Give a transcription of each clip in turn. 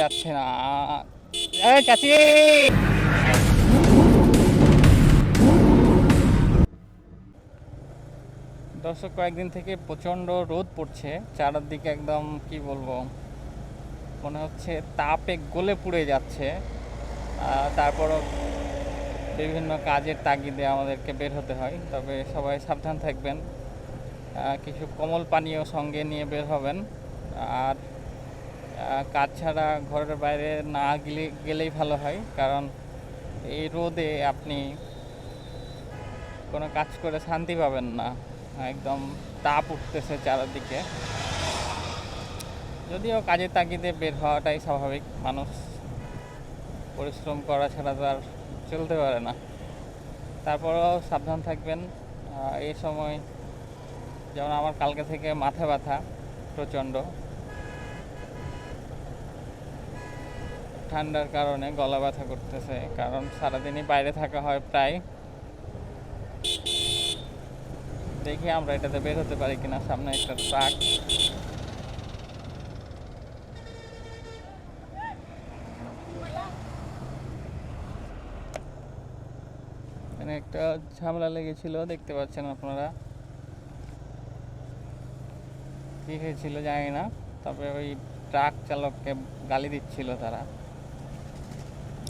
যাচ্ছে না। চাচি! দর্শক, কয়েকদিন থেকে প্রচণ্ড রোদ পড়ছে। চারদিকে একদম, কি বলব, মনে হচ্ছে তাপে গলে পুড়ে যাচ্ছে। তারপরও বিভিন্ন কাজের তাগিদে আমাদেরকে বের হতে হয়। তবে সবাই সাবধান থাকবেন। কিছু কোমল পানীয় সঙ্গে নিয়ে বের হবেন। আর কাজ ছাড়া ঘরের বাইরে না গেলে, গেলেই ভালো হয়। কারণ এই রোদে আপনি কোনো কাজ করে শান্তি পাবেন না। একদম তাপ উঠতেছে চারিদিকে। যদিও কাজের তাগিদে বের হওয়াটাই স্বাভাবিক। মানুষ পরিশ্রম করা ছাড়া তো আর চলতে পারে না। তারপরেও সাবধান থাকবেন। এই সময়, যেমন আমার কালকে থেকে মাথা ব্যথা প্রচণ্ড। ঠান্ডার কারণে গলা ব্যথা করতেছে, কারণ সারাদিনই বাইরে থাকা হয় প্রায়। দেখি আমরা এটাতে বের হতে পারি কিনা, সামনে একটা ট্রাক। একটা ঝামেলা লেগেছিল, দেখতে পাচ্ছেন আপনারা। কি হয়েছিল জানি না, তবে ওই ট্রাক চালককে গালি দিচ্ছিল তারা।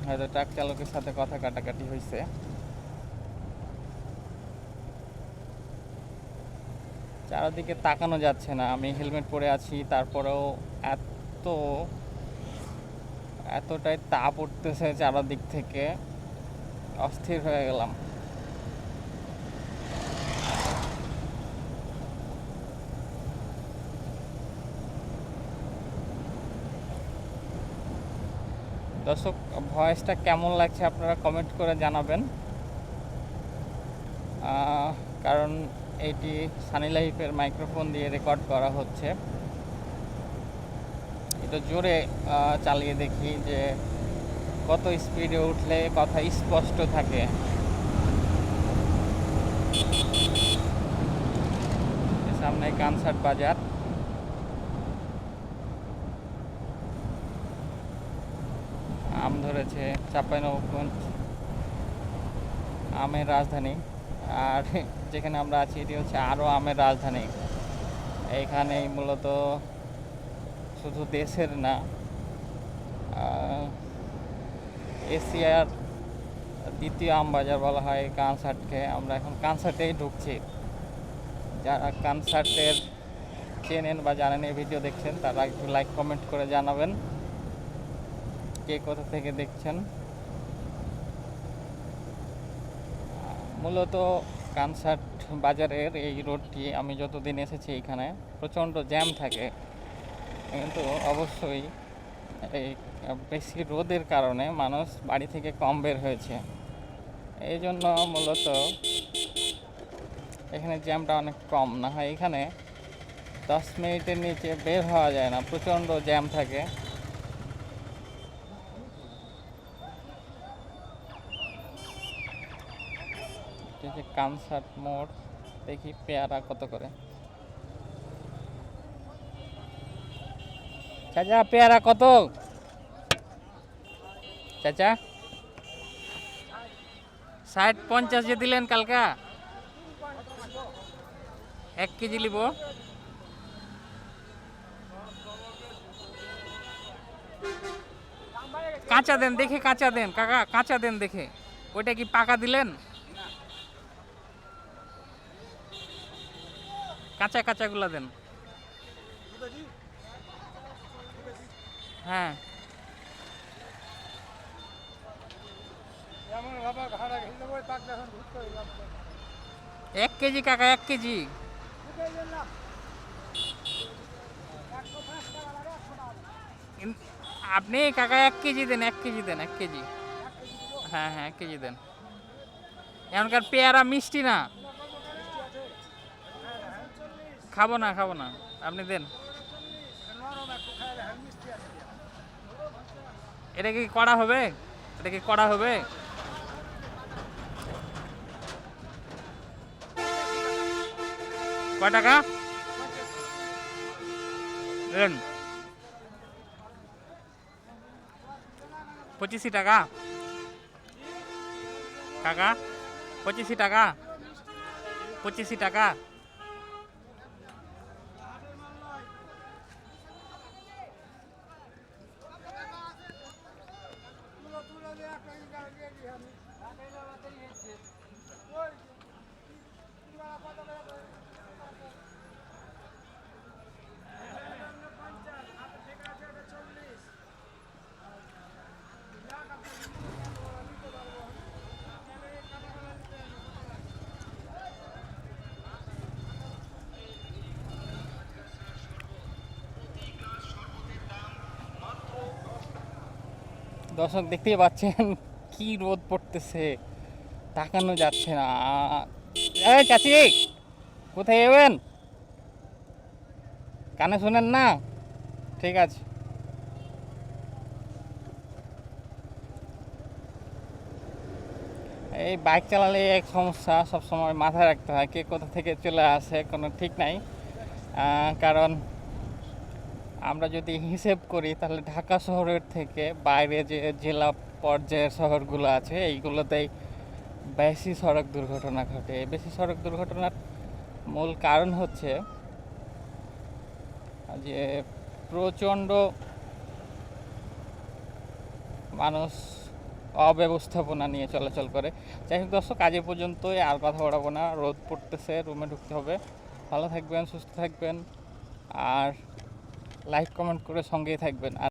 হয়তো ট্রাক চালকের সাথে কথা কাটাকাটি হয়েছে। চারদিকে তাকানো যাচ্ছে না। আমি হেলমেট পরে আছি, তারপরেও এত, এতটাই তাপ উঠতেছে চারদিক থেকে। অস্থির হয়ে গেলাম। দর্শক ভয়েসটা কেমন লাগছে আপনারা কমেন্ট করে জানাবেন। কারণ এটি সানি লাইফের মাইক্রোফোন দিয়ে রেকর্ড করা হচ্ছে। এটা জোরে চালিয়ে দেখি যে কত স্পিডে উঠলে কথা স্পষ্ট থাকে। সামনে কানসার্ট বাজার আম ধরেছে চাঁপাইনবাবগঞ্জ আমের রাজধানী। আর যেখানে আমরা আছি, এটি হচ্ছে আরও আমের রাজধানী। এইখানেই মূলত শুধু দেশের না এশিয়ার দ্বিতীয় আম বাজার বলা হয় কানসার্টকে আমরা এখন কানসার্টেই ঢুকছি। যারা কানসার্টের চেনেন বা জানেন এই ভিডিও দেখছেন, তারা একটু লাইক কমেন্ট করে জানাবেন। কে কোথা থেকে দেখছেন? মূলত কানসার্ট বাজারের এই রোডটি আমি যতদিন এসেছি এখানে প্রচণ্ড জ্যাম থাকে। কিন্তু অবশ্যই এই বেশি রোদের কারণে মানুষ বাড়ি থেকে কম বের হয়েছে। এই জন্য মূলত এখানে জ্যামটা অনেক কম। না হয় এখানে দশ মিনিটের নিচে বের হওয়া যায় না, প্রচণ্ড জ্যাম থাকে। হচ্ছে কানসার্ট মোড়, দেখি পেয়ারা কত করে। চাচা, পেয়ারা কত? চাচা, ষাট পঞ্চাশ যে দিলেন কালকা, এক কেজি নিব কাঁচা দেন, দেখে কাঁচা দেন, কাকা, কাঁচা দেন দেখে। ওইটা কি পাকা দিলেন? কাঁচা কাঁচাগুলো দেন। হ্যাঁ। এক কেজি কাকা, এক কেজি। আপনি কাকা, এক কেজি দেন, এক কেজি দেন, এক কেজি। হ্যাঁ হ্যাঁ এক কেজি দেন। এখনকার পেয়ারা মিষ্টি না। খাব না খাব না। আপনি দেন। এটা কি করা হবে? এটা কি করা হবে? কয় টাকা? দেন। পঁচিশি টাকা। কাকা, পঁচিশি টাকা। পঁচিশি টাকা। Yeah. দর্শক দেখতেই পাচ্ছেন, কি রোদ পড়তেছে, তাকানো যাচ্ছে না। চাচি, কোথায় যাবেন? কানে শোনেন না? ঠিক আছে। এই বাইক চালালে এক সমস্যা, সবসময় মাথায় রাখতে হয়, কে কোথা থেকে চলে আসে, কোনো ঠিক নাই। কারণ আমরা যদি হিসেব করি, তাহলে ঢাকা শহরের থেকে বাইরে যে জেলা পর্যায়ের শহরগুলো আছে, এইগুলোতেই বেশি সড়ক দুর্ঘটনা ঘটে। বেশি সড়ক দুর্ঘটনার মূল কারণ হচ্ছে যে প্রচণ্ড মানুষ অব্যবস্থাপনা নিয়ে চলাচল করে। যাই হোক দর্শক, আজ পর্যন্তই। আর কথা বাড়াবো না। রোদ পড়তেছে, রুমে ঢুকতে হবে। ভালো থাকবেন, সুস্থ থাকবেন। আর লাইক কমেন্ট করে সঙ্গেই থাকবেন।